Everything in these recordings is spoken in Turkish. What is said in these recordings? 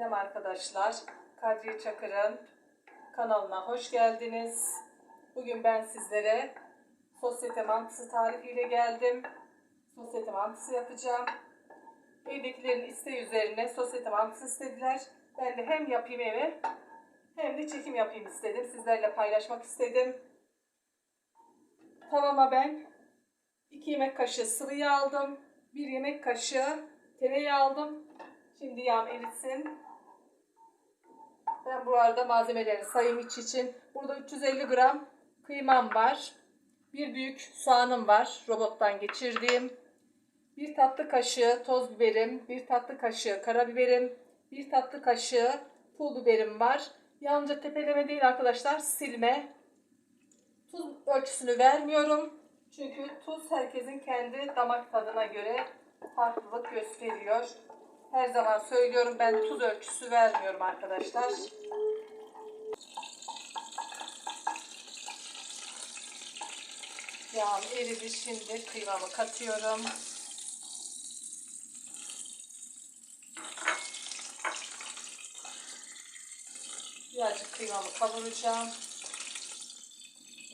Selam arkadaşlar. Kadriye Çakır'ın kanalına hoş geldiniz. Bugün ben sizlere sosyete mantısı tarifiyle geldim. Sosyete mantısı yapacağım. Evdekilerin isteği üzerine sosyete mantısı istediler. Ben de hem yapayım eve hem de çekim yapayım istedim. Sizlerle paylaşmak istedim. Tavama ben 2 yemek kaşığı sıvı yağ aldım. 1 yemek kaşığı tereyağı aldım. Şimdi yağım eritsin. Ben bu arada malzemeleri sayayım iç için. Burada 350 gram kıymam var. Bir büyük soğanım var. Robottan geçirdiğim. Bir tatlı kaşığı toz biberim. Bir tatlı kaşığı karabiberim. Bir tatlı kaşığı pul biberim var. Yalnızca tepeleme değil arkadaşlar silme. Tuz ölçüsünü vermiyorum. Çünkü tuz herkesin kendi damak tadına göre farklılık gösteriyor. Her zaman söylüyorum ben tuz ölçüsü vermiyorum arkadaşlar. Yağım eridi şimdi kıymamı katıyorum. Birazcık kıymamı kavuracağım.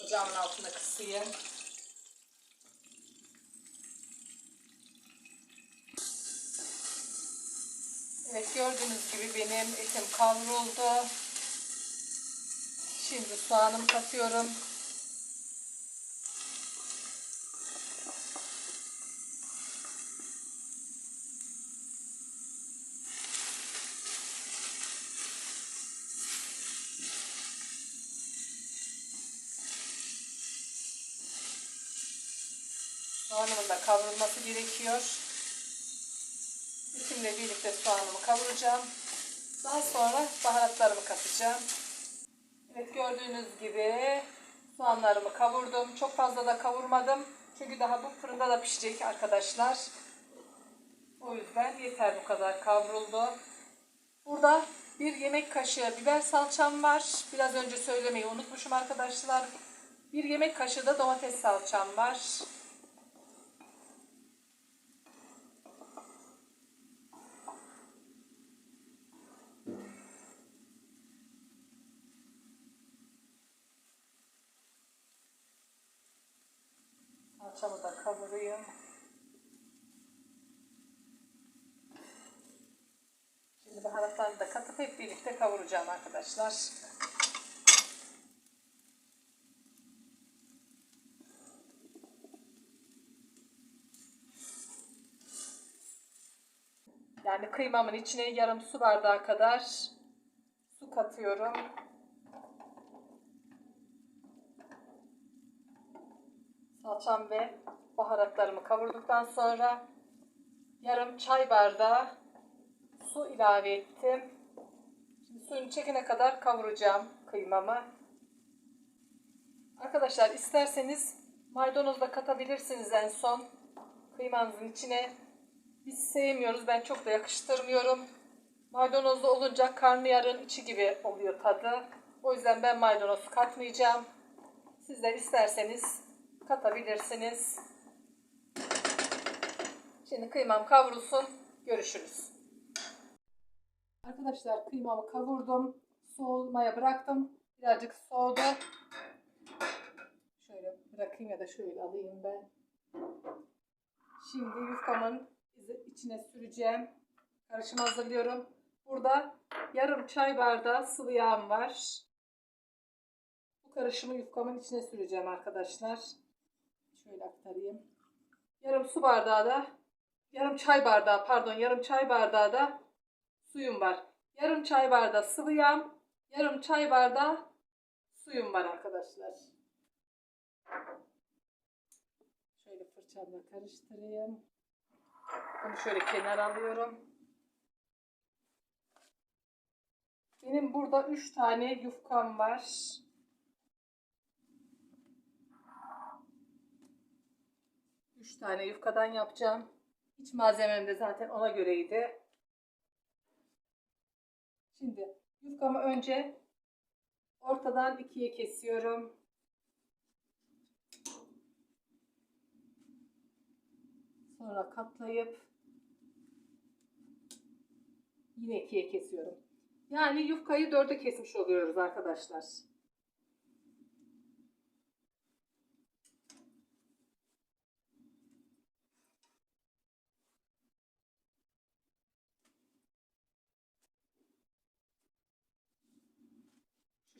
Ocağımın altına kısayım. Evet gördüğünüz gibi benim etim kavruldu. Şimdi soğanımı katıyorum. Soğanımın da kavrulması gerekiyor. Etimle birlikte soğanımı kavuracağım. Daha sonra baharatlarımı katacağım. Evet gördüğünüz gibi soğanlarımı kavurdum. Çok fazla da kavurmadım. Çünkü daha bu fırında da pişecek arkadaşlar. O yüzden yeter bu kadar kavruldu. Burada bir yemek kaşığı biber salçam var. Biraz önce söylemeyi unutmuşum arkadaşlar. Bir yemek kaşığı da domates salçam var. Kavurayım. Şimdi baharatlarını da katıp hep birlikte kavuracağım arkadaşlar. Yani kıymamın içine yarım su bardağı kadar su katıyorum. Salçam ve baharatlarımı kavurduktan sonra yarım çay bardağı su ilave ettim. Şimdi suyunu çekene kadar kavuracağım kıymamı. Arkadaşlar isterseniz maydanoz da katabilirsiniz en son kıymanızın içine. Biz sevmiyoruz. Ben çok da yakıştırmıyorum. Maydanozlu olunca karnıyarın içi gibi oluyor tadı. O yüzden ben maydanoz katmayacağım. Sizler isterseniz katabilirsiniz. Şimdi kıymam kavrulsun. Görüşürüz. Arkadaşlar kıymamı kavurdum. Soğumaya bıraktım. Birazcık soğudu. Şöyle bırakayım ya da şöyle alayım ben. Şimdi yufkamın içine süreceğim. Karışımı hazırlıyorum. Burada yarım çay bardağı sıvı yağım var. Bu karışımı yufkamın içine süreceğim arkadaşlar. Şöyle aktarayım. Yarım su bardağı da yarım çay bardağı pardon yarım çay bardağı da suyum var. Yarım çay bardağı sıvı yağ, yarım çay bardağı suyum var arkadaşlar. Şöyle fırçamla karıştırayım. Bunu şöyle kenara alıyorum. Benim burada 3 tane yufkam var. Üç tane yufkadan yapacağım. İç malzemem de zaten ona göreydi. Şimdi yufkamı önce ortadan ikiye kesiyorum. Sonra katlayıp Yine ikiye kesiyorum. Yani yufkayı dörde kesmiş oluyoruz arkadaşlar.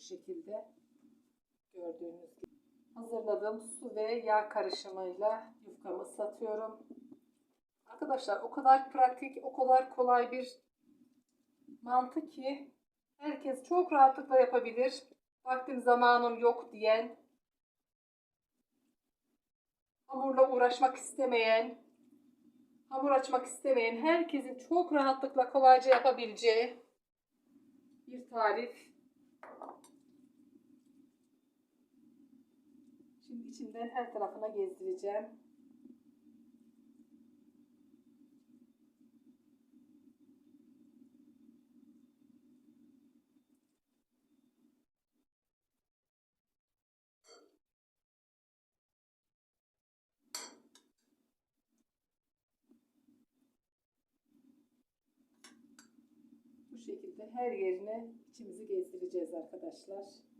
Şekilde gördüğünüz gibi. Hazırladığım su ve yağ karışımıyla yufkamı ıslatıyorum. Arkadaşlar o kadar pratik, o kadar kolay bir mantı ki herkes çok rahatlıkla yapabilir. Vaktim zamanım yok diyen, hamurla uğraşmak istemeyen, hamur açmak istemeyen herkesin çok rahatlıkla kolayca yapabileceği bir tarif. Şimdi içinden her tarafına gezdireceğim. Bu şekilde her yerine içimizi gezdireceğiz arkadaşlar.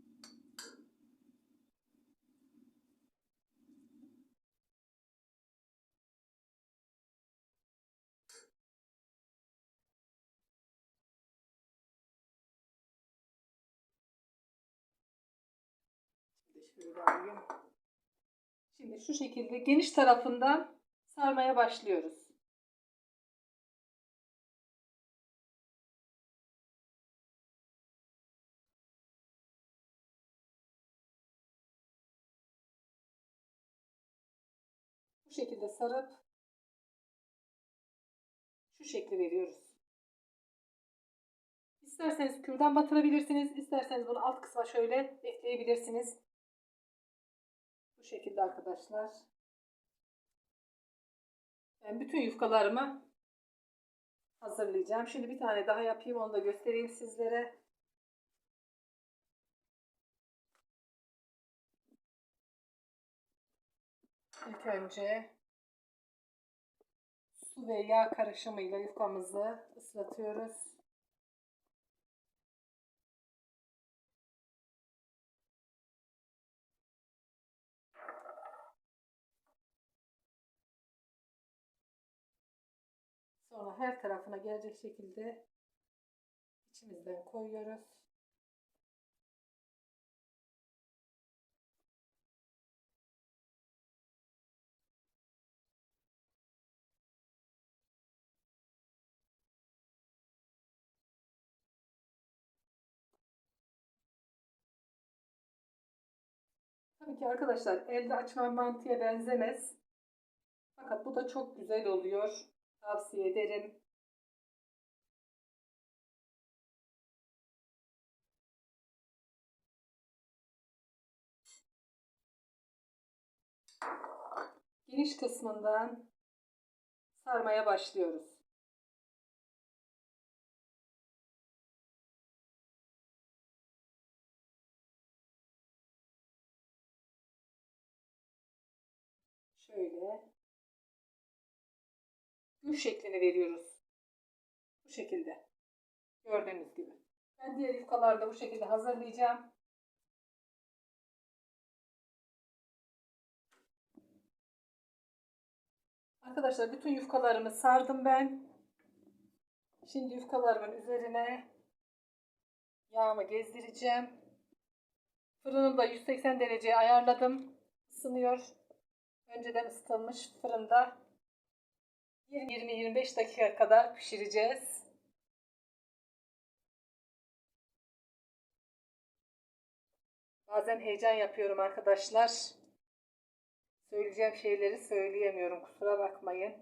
Şöyle. Şimdi şu şekilde geniş tarafından sarmaya başlıyoruz. Bu şekilde sarıp şu şekli veriyoruz. İsterseniz kürdan batırabilirsiniz. isterseniz bunu alt kısma şöyle ekleyebilirsiniz. Bu şekilde arkadaşlar. Ben bütün yufkalarımı hazırlayacağım. Şimdi bir tane daha yapayım. Onu da göstereyim sizlere. İlk önce su ve yağ karışımıyla yufkamızı ıslatıyoruz. Sonra her tarafına gelecek şekilde içimizden koyuyoruz. Tabii ki arkadaşlar elde açma mantıya benzemez. Fakat bu da çok güzel oluyor. Tavsiye ederim. Geniş kısmından sarmaya başlıyoruz. Şöyle gül şeklini veriyoruz. Bu şekilde. Gördüğünüz gibi. Ben diğer yufkaları da bu şekilde hazırlayacağım. Arkadaşlar bütün yufkalarımı sardım ben. Şimdi yufkalarımın üzerine yağımı gezdireceğim. Fırınımda 180 dereceye ayarladım. Isınıyor. Önceden ısıtılmış fırında 20-25 dakika kadar pişireceğiz. Bazen heyecan yapıyorum arkadaşlar. Söyleyeceğim şeyleri söyleyemiyorum. Kusura bakmayın.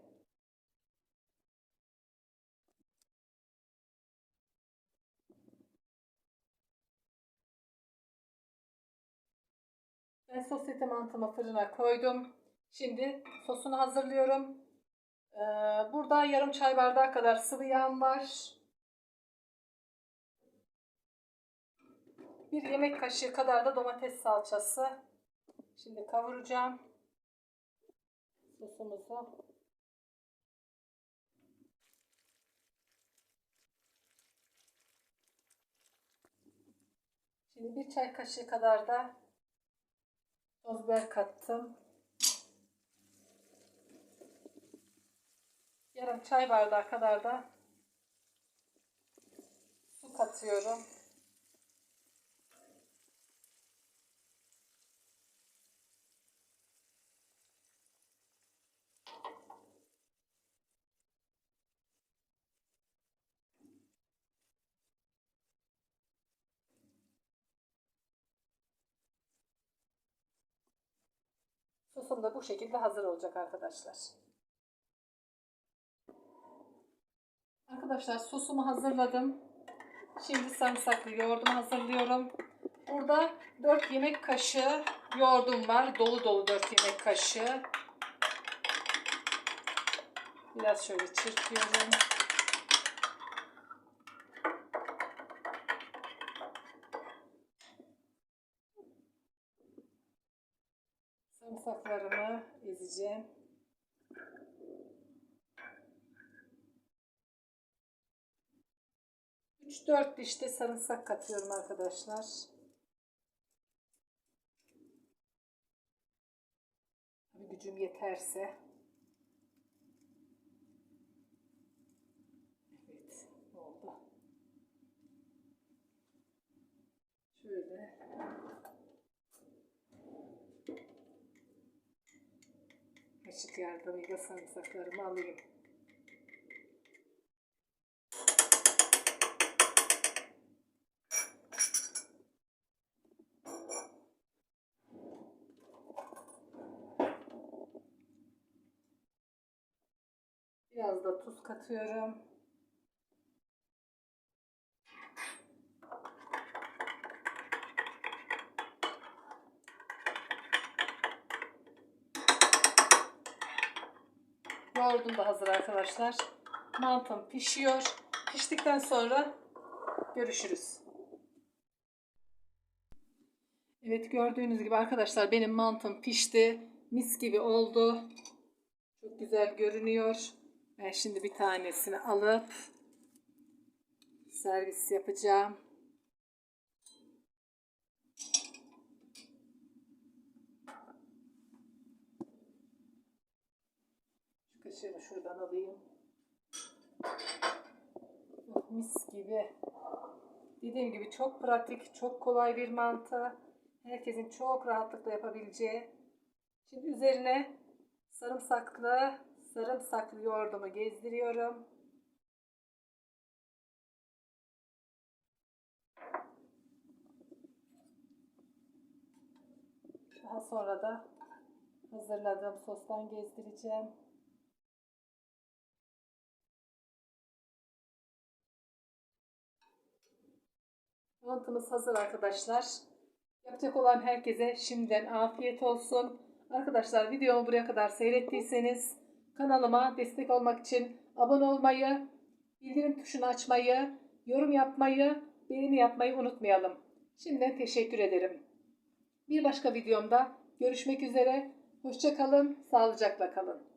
Ben sosyete mantımı fırına koydum. Şimdi sosunu hazırlıyorum. Ee, burada yarım çay bardağı kadar sıvı yağım var. Bir yemek kaşığı kadar da domates salçası. Şimdi kavuracağım. Sosumuzu. Şimdi bir çay kaşığı kadar da toz biber kattım. Yarım çay bardağı kadar da su katıyorum. Sosum da bu şekilde hazır olacak arkadaşlar. Arkadaşlar sosumu hazırladım. Şimdi sarımsaklı yoğurdumu hazırlıyorum. Burada 4 yemek kaşığı yoğurdum var. Dolu dolu 4 yemek kaşığı. Biraz şöyle çırpıyorum. Sarımsaklarımı ezeceğim. Üç dört diş de sarımsak katıyorum arkadaşlar. Gücüm yeterse. Evet, oldu. Şöyle. Kaşık yardımıyla sarımsaklarımı alayım. Biraz da tuz katıyorum. Yoğurdum da hazır arkadaşlar. Mantım pişiyor. Piştikten sonra görüşürüz. Evet gördüğünüz gibi arkadaşlar benim mantım pişti. Mis gibi oldu. Çok güzel görünüyor. Ben şimdi bir tanesini alıp servis yapacağım. Şu kaşığımı şuradan alayım. Oh, mis gibi. Dediğim gibi çok pratik, çok kolay bir mantı. Herkesin çok rahatlıkla yapabileceği. Şimdi üzerine sarımsaklı, sarımsaklı yoğurdumu gezdiriyorum. Daha sonra da hazırladığım sostan gezdireceğim. Mantımız hazır arkadaşlar. Yapacak olan herkese şimdiden afiyet olsun. Arkadaşlar videomu buraya kadar seyrettiyseniz kanalıma destek olmak için abone olmayı, bildirim tuşunu açmayı, yorum yapmayı, beğeni yapmayı unutmayalım. Şimdiden teşekkür ederim. Bir başka videomda görüşmek üzere. Hoşça kalın, sağlıcakla kalın.